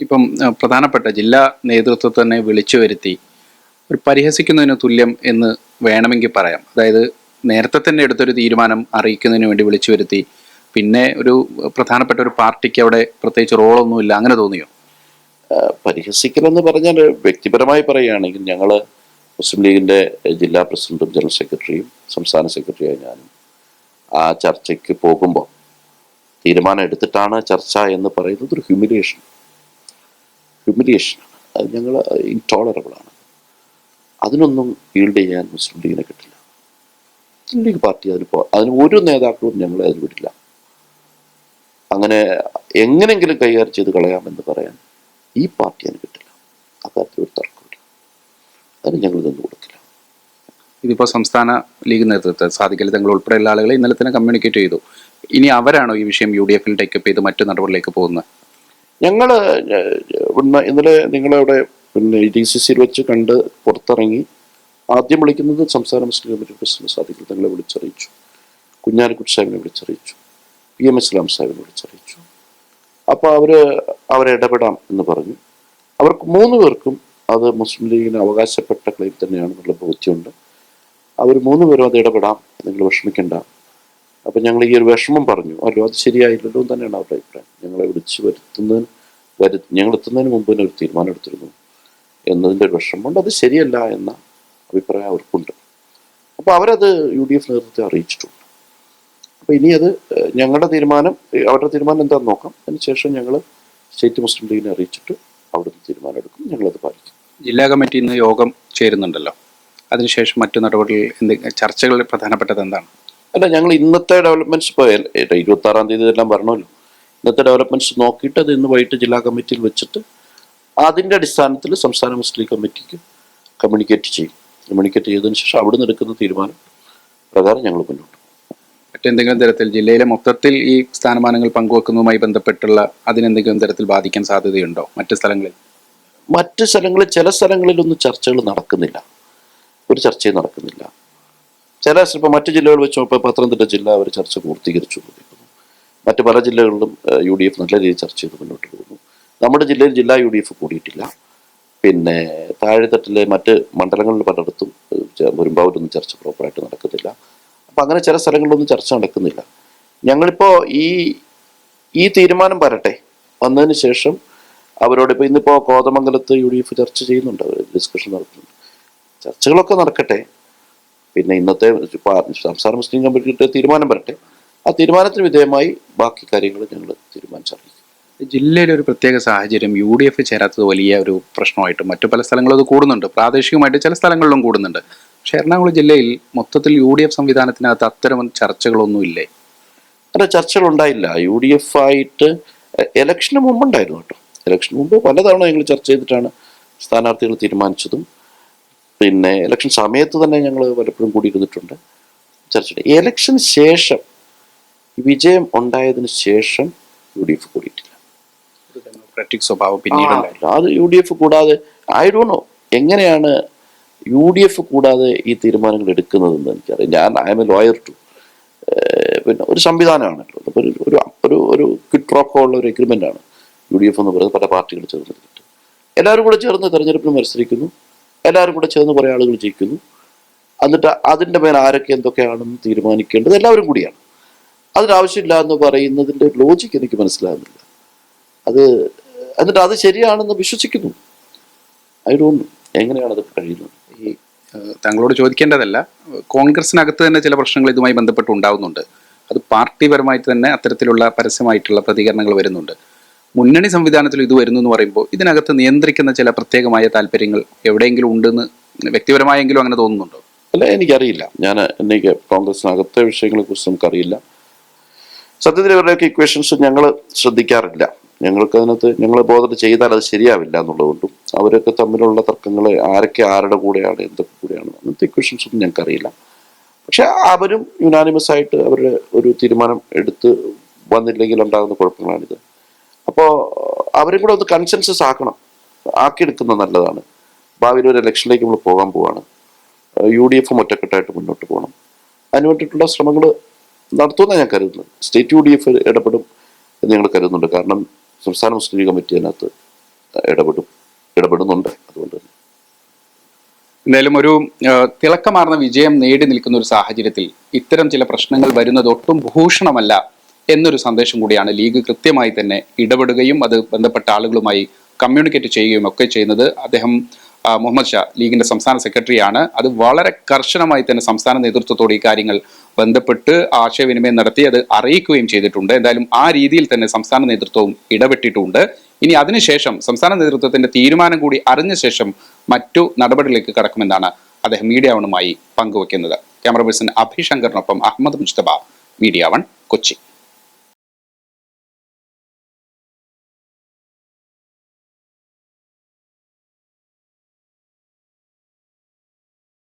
ഇപ്പം പ്രധാനപ്പെട്ട ജില്ലാ നേതൃത്വത്തെ തന്നെ വിളിച്ചു വരുത്തി ഒരു പരിഹസിക്കുന്നതിന് തുല്യം എന്ന് വേണമെങ്കിൽ പറയാം. അതായത് നേരത്തെ തന്നെ എടുത്തൊരു തീരുമാനം അറിയിക്കുന്നതിന് വേണ്ടി വിളിച്ചു വരുത്തി. പിന്നെ ഒരു പ്രധാനപ്പെട്ട ഒരു പാർട്ടിക്ക് അവിടെ പ്രത്യേകിച്ച് റോളൊന്നുമില്ല അങ്ങനെ തോന്നിയോ? പരിഹസിക്കലെന്ന് പറഞ്ഞാൽ വ്യക്തിപരമായി പറയുകയാണെങ്കിൽ ഞങ്ങൾ മുസ്ലിം ലീഗിന്റെ ജില്ലാ പ്രസിഡന്റും ജനറൽ സെക്രട്ടറിയും സംസ്ഥാന സെക്രട്ടറിയായ ഞാനും ആ ചർച്ചയ്ക്ക് പോകുമ്പോൾ തീരുമാനം എടുത്തിട്ടാണ് ചർച്ച എന്ന് പറയുന്നത് ഒരു ഹ്യൂമിലിയേഷൻ ഹ്യൂമിലിയേഷനാണ് അത് ഞങ്ങൾ ഇൻടോളറബിളാണ് അതിനൊന്നും ഈൽഡ് ചെയ്യാൻ മുസ്ലിം ലീഗിനെ കിട്ടില്ല. മുസ്ലിം ലീഗ് പാർട്ടി അതിന് പോ അതിന് ഒരു നേതാക്കളും ഞങ്ങളെ അതിൽ വിടില്ല. അങ്ങനെ എങ്ങനെങ്കിലും കൈകാര്യം ചെയ്ത് കളയാമെന്ന് പറയാൻ ഈ പാർട്ടി അതിന് കിട്ടില്ല. അക്കാര്യത്തിൽ ഒരു തർക്കമില്ല അതിന് ഞങ്ങൾ നിന്ന് കൊടുക്കില്ല. ഇതിപ്പോൾ സംസ്ഥാന ലീഗ് നേതൃത്വത്തെ സാധിക്കില്ല തങ്ങൾ ഉൾപ്പെടെയുള്ള ആളുകളെ ഇന്നലെ തന്നെ കമ്മ്യൂണിക്കേറ്റ് ചെയ്തു. ഇനി അവരാണോ ഈ വിഷയം യു ഡി എഫിൽ ടേക്കപ്പ് ചെയ്ത് മറ്റു നടപടികളിലേക്ക് പോകുന്നത്? ഞങ്ങൾ ഇന്നലെ നിങ്ങളവിടെ പിന്നെ ഡി സി സിയിൽ വെച്ച് കണ്ട് പുറത്തിറങ്ങി ആദ്യം വിളിക്കുന്നത് സംസ്ഥാന മുസ്ലിം കമ്മിറ്റി പ്രസിഡന്റ് സാദിഖ് വിളിച്ചറിയിച്ചു. കുഞ്ഞാലിക്കുട്ടി സാഹിബിനെ വിളിച്ചറിയിച്ചു. പി എം ഇസ്ലാം സാഹിബിനെ വിളിച്ചറിയിച്ചു. അപ്പോൾ അവർ അവരെ ഇടപെടാം എന്ന് പറഞ്ഞു. അവർക്ക് മൂന്ന് പേർക്കും അത് മുസ്ലിം ലീഗിന് അവകാശപ്പെട്ട ക്ലെയിം തന്നെയാണെന്നുള്ള ബോധ്യമുണ്ട്. അവർ മൂന്ന് പേരും അത് ഇടപെടാം. നിങ്ങൾ വിഷമിക്കേണ്ട. അപ്പം ഞങ്ങൾ ഈ ഒരു വിഷമം പറഞ്ഞു. അല്ലോ അത് ശരിയായില്ലല്ലോ തന്നെയാണ് അവരുടെ അഭിപ്രായം. ഞങ്ങളെ വിളിച്ചു വരുത്തുന്നതിന് വരു ഞങ്ങൾ എത്തുന്നതിന് മുമ്പ് തന്നെ ഒരു തീരുമാനം എടുത്തിരുന്നു. എന്നതിന്റെ ഒരു വിഷമമുണ്ട് അത് ശരിയല്ല എന്ന അഭിപ്രായം അവർക്കുണ്ട്. അപ്പോൾ അവരത് യു ഡി എഫ് നേതൃത്വത്തെ അറിയിച്ചിട്ടുണ്ട്. അപ്പോൾ ഇനി അത് ഞങ്ങളുടെ തീരുമാനം അവരുടെ തീരുമാനം എന്താണെന്ന് നോക്കാം. അതിനുശേഷം ഞങ്ങൾ സ്റ്റേറ്റ് മുസ്ലിം ലീഗിനെ അറിയിച്ചിട്ട് അവിടുന്ന് തീരുമാനം എടുക്കും. ഞങ്ങളത് പാലിക്കും. ജില്ലാ കമ്മിറ്റി ഇന്ന് യോഗം ചേരുന്നുണ്ടല്ലോ. അതിനുശേഷം മറ്റു നടപടികൾ എന്തെങ്കിലും ചർച്ചകളിൽ പ്രധാനപ്പെട്ടത് എന്താണ്? അല്ല ഞങ്ങൾ ഇന്നത്തെ ഡെവലപ്മെന്റ്സ് ഇപ്പോൾ ഇരുപത്തി ആറാം തീയതി ഇതെല്ലാം വരണമല്ലോ. ഇന്നത്തെ ഡെവലപ്മെന്റ്സ് നോക്കിയിട്ട് അത് ഇന്ന് വൈകിട്ട് ജില്ലാ കമ്മിറ്റിയിൽ വെച്ചിട്ട് അതിന്റെ അടിസ്ഥാനത്തിൽ സംസ്ഥാന മുസ്ലിം കമ്മിറ്റിക്ക് കമ്മ്യൂണിക്കേറ്റ് ചെയ്യും. കമ്മ്യൂണിക്കേറ്റ് ചെയ്തതിന് ശേഷം അവിടെ നിന്ന് എടുക്കുന്ന തീരുമാനം പ്രകാരം ഞങ്ങൾ മുന്നോട്ട്. മറ്റെന്തെങ്കിലും തരത്തിൽ ജില്ലയിലെ മൊത്തത്തിൽ ഈ സ്ഥാനമാനങ്ങൾ പങ്കുവെക്കുന്നതുമായി ബന്ധപ്പെട്ടുള്ള അതിനെന്തെങ്കിലും തരത്തിൽ ബാധിക്കാൻ സാധ്യതയുണ്ടോ? മറ്റു സ്ഥലങ്ങളിൽ? മറ്റ് സ്ഥലങ്ങളിൽ ചില സ്ഥലങ്ങളിലൊന്നും ചർച്ചകൾ നടക്കുന്നില്ല. ഒരു ചർച്ചയും നടക്കുന്നില്ല. ചില ഇപ്പോൾ മറ്റ് ജില്ലകൾ വെച്ച് ഇപ്പോൾ പത്തനംതിട്ട ജില്ല അവർ ചർച്ച പൂർത്തീകരിച്ചു മറ്റ് പല ജില്ലകളിലും യു ഡി എഫ് നല്ല രീതിയിൽ ചർച്ച ചെയ്ത് മുന്നോട്ട് പോകുന്നു. നമ്മുടെ ജില്ലയിൽ ജില്ലാ യു ഡി എഫ് കൂടിയിട്ടില്ല. പിന്നെ താഴെത്തട്ടിലെ മറ്റ് മണ്ഡലങ്ങളിൽ പലയിടത്തും വരുമ്പാവൂരൊന്നും ചർച്ച പ്രോപ്പറായിട്ട് നടക്കുന്നില്ല. അപ്പം അങ്ങനെ ചില സ്ഥലങ്ങളിലൊന്നും ചർച്ച നടക്കുന്നില്ല. ഞങ്ങളിപ്പോൾ ഈ ഈ തീരുമാനം വരട്ടെ. വന്നതിന് ശേഷം അവരോട് ഇപ്പോൾ ഇന്നിപ്പോൾ കോതമംഗലത്ത് യു ഡി എഫ് ചർച്ച ചെയ്യുന്നുണ്ട്. അവർ ഡിസ്കഷൻ നടത്തുന്നുണ്ട്. ചർച്ചകളൊക്കെ നടക്കട്ടെ. പിന്നെ ഇന്നത്തെ സംസ്ഥാന മുസ്ലിം കമ്മിറ്റിയുടെ തീരുമാനം വരട്ടെ. ആ തീരുമാനത്തിന് വിധേയമായി ബാക്കി കാര്യങ്ങൾ ഞങ്ങൾ തീരുമാനിച്ചറിയിക്കും ജില്ലയിലെ ഒരു പ്രത്യേക സാഹചര്യം യു ഡി എഫ് ചേരാത്തത് വലിയ ഒരു പ്രശ്നമായിട്ട് മറ്റു പല സ്ഥലങ്ങളും അത് കൂടുന്നുണ്ട്. പ്രാദേശികമായിട്ട് ചില സ്ഥലങ്ങളിലും കൂടുന്നുണ്ട്. പക്ഷെ എറണാകുളം ജില്ലയിൽ മൊത്തത്തിൽ യു ഡി എഫ് സംവിധാനത്തിനകത്ത് അത്തരം ചർച്ചകളൊന്നും ഇല്ലേ? അല്ല ചർച്ചകളുണ്ടായില്ല. യു ഡി എഫ് ആയിട്ട് ഇലക്ഷന് മുമ്പുണ്ടായിരുന്നു കേട്ടോ. ഇലക്ഷന് മുമ്പ് പലതവണ ഞങ്ങൾ ചർച്ച ചെയ്തിട്ടാണ് സ്ഥാനാർത്ഥികൾ തീരുമാനിച്ചതും. പിന്നെ ഇലക്ഷൻ സമയത്ത് തന്നെ ഞങ്ങൾ പലപ്പോഴും കൂടിയിരുന്നിട്ടുണ്ട് ചർച്ച ഇലക്ഷന് ശേഷം വിജയം ഉണ്ടായതിന് ശേഷം യു ഡി എഫ് കൂടിയിട്ടില്ല. ഡെമോക്രാറ്റിക് സ്വഭാവം പിന്നീട് അത് യു ഡി എഫ് കൂടാതെ ഐ ഡോ നോ എങ്ങനെയാണ് യു ഡി എഫ് കൂടാതെ ഈ തീരുമാനങ്ങൾ എടുക്കുന്നതെന്ന് എനിക്കറിയാം ഞാൻ I am a lawyer too പിന്നെ ഒരു സംവിധാനമാണല്ലോ അപ്പോൾ ഒരു ഒരു ഒരു പ്രോക്കോ ഉള്ള ഒരു എഗ്രിമെന്റ് ആണ് യു ഡി എഫ് എന്ന് പറയുന്നത്. പല പാർട്ടികൾ ചേർന്നിട്ട് എല്ലാവരും കൂടെ ചേർന്ന് തെരഞ്ഞെടുപ്പിൽ മത്സരിക്കുന്നു. എല്ലാവരും കൂടെ ചേർന്ന് കുറേ ആളുകൾ ജയിക്കുന്നു. എന്നിട്ട് അതിന്റെ മേൽ ആരൊക്കെ എന്തൊക്കെയാണെന്ന് തീരുമാനിക്കേണ്ടത് എല്ലാവരും കൂടിയാണ്. അതിനാവശ്യമില്ല എന്ന് പറയുന്നതിന്റെ ലോജിക്ക് എനിക്ക് മനസ്സിലാകുന്നില്ല. അത് എന്നിട്ട് അത് ശരിയാണെന്ന് വിശ്വസിക്കുന്നു. ഐ ഡോണ്ട് എങ്ങനെയാണ് അത് കഴിയുന്നത്? ഈ താങ്കളോട് ചോദിക്കേണ്ടതല്ല കോൺഗ്രസിനകത്ത് തന്നെ ചില പ്രശ്നങ്ങൾ ഇതുമായി ബന്ധപ്പെട്ട് ഉണ്ടാവുന്നുണ്ട്. അത് പാർട്ടിപരമായിട്ട് തന്നെ അത്തരത്തിലുള്ള പരസ്യമായിട്ടുള്ള പ്രതികരണങ്ങൾ വരുന്നുണ്ട്. മുന്നണി സംവിധാനത്തിൽ ഇത് വരുന്നു എന്ന് പറയുമ്പോൾ ഇതിനകത്ത് നിയന്ത്രിക്കുന്ന ചില പ്രത്യേകമായ താല്പര്യങ്ങൾ എവിടെയെങ്കിലും ഉണ്ടെന്ന് വ്യക്തിപരമായെങ്കിലും അങ്ങനെ തോന്നുന്നുണ്ടോ? അല്ല എനിക്കറിയില്ല. ഞാൻ എനിക്ക് കോൺഗ്രസിനകത്തെ വിഷയങ്ങളെ കുറിച്ച് നമുക്കറിയില്ല. സത്യത്തിൽ ഇവരുടെയൊക്കെ ഇക്വേഷൻസ് ഞങ്ങൾ ശ്രദ്ധിക്കാറില്ല. ഞങ്ങൾക്ക് അതിനകത്ത് ഞങ്ങൾ ബോധന ചെയ്താൽ അത് ശരിയാവില്ല എന്നുള്ളതുകൊണ്ടും അവരൊക്കെ തമ്മിലുള്ള തർക്കങ്ങൾ ആരൊക്കെ ആരുടെ കൂടെയാണ് എന്തൊക്കെ കൂടെയാണ് അങ്ങനത്തെ ഇക്വേഷൻസ് ഒന്നും ഞങ്ങൾക്കറിയില്ല. പക്ഷെ അവരും യുനാനിമസ് ആയിട്ട് അവരുടെ ഒരു തീരുമാനം എടുത്ത് വന്നില്ലെങ്കിൽ ഉണ്ടാകുന്ന കുഴപ്പങ്ങളാണിത്. അപ്പോൾ അവരും കൂടെ ഒന്ന് കൺസെൻസസ് ആക്കണം. ആക്കിയെടുക്കുന്നത് നല്ലതാണ്. ഭാവിയിൽ ഒരു ഇലക്ഷനിലേക്ക് നമ്മൾ പോകാൻ പോവാണ്. യു ഡി എഫും ഒറ്റക്കെട്ടായിട്ട് മുന്നോട്ട് പോകണം. അതിനു വേണ്ടിയിട്ടുള്ള ശ്രമങ്ങൾ നടത്തുമെന്നാണ് ഞാൻ കരുതുന്നത്. സ്റ്റേറ്റ് യു ഡി എഫ് ഇടപെടും എന്ന് ഞങ്ങൾ കരുതുന്നുണ്ട്. കാരണം സംസ്ഥാന മുസ്ലിം ലീഗ് കമ്മിറ്റി അതിനകത്ത് ഇടപെടും ഇടപെടുന്നുണ്ട് അതുകൊണ്ട് തന്നെ. എന്തായാലും ഒരു തിളക്കമാർന്ന വിജയം നേടി നിൽക്കുന്ന ഒരു സാഹചര്യത്തിൽ ഇത്തരം ചില പ്രശ്നങ്ങൾ വരുന്നത് ഒട്ടും ഭൂഷണമല്ല എന്നൊരു സന്ദേശം കൂടിയാണ് ലീഗ് കൃത്യമായി തന്നെ ഇടപെടുകയും അത് ബന്ധപ്പെട്ട ആളുകളുമായി കമ്മ്യൂണിക്കേറ്റ് ചെയ്യുകയും ഒക്കെ ചെയ്യുന്നത്. അദ്ദേഹം മുഹമ്മദ് ഷാ ലീഗിന്റെ സംസ്ഥാന സെക്രട്ടറിയാണ് അത് വളരെ കർശനമായി തന്നെ സംസ്ഥാന നേതൃത്വത്തോട് ഈ കാര്യങ്ങൾ ബന്ധപ്പെട്ട് ആശയവിനിമയം നടത്തി അത് അറിയിക്കുകയും ചെയ്തിട്ടുണ്ട്. എന്തായാലും ആ രീതിയിൽ തന്നെ സംസ്ഥാന നേതൃത്വവും ഇടപെട്ടിട്ടുണ്ട്. ഇനി അതിനുശേഷം സംസ്ഥാന നേതൃത്വത്തിന്റെ തീരുമാനം കൂടി അറിഞ്ഞ ശേഷം മറ്റു നടപടികളിലേക്ക് കടക്കുമെന്നാണ് അദ്ദേഹം മീഡിയ വണുമായി പങ്കുവെക്കുന്നത്. ക്യാമറ പേഴ്സൺ അഭിശങ്കറിനൊപ്പം Ahammed Mojtaba media one Kochi.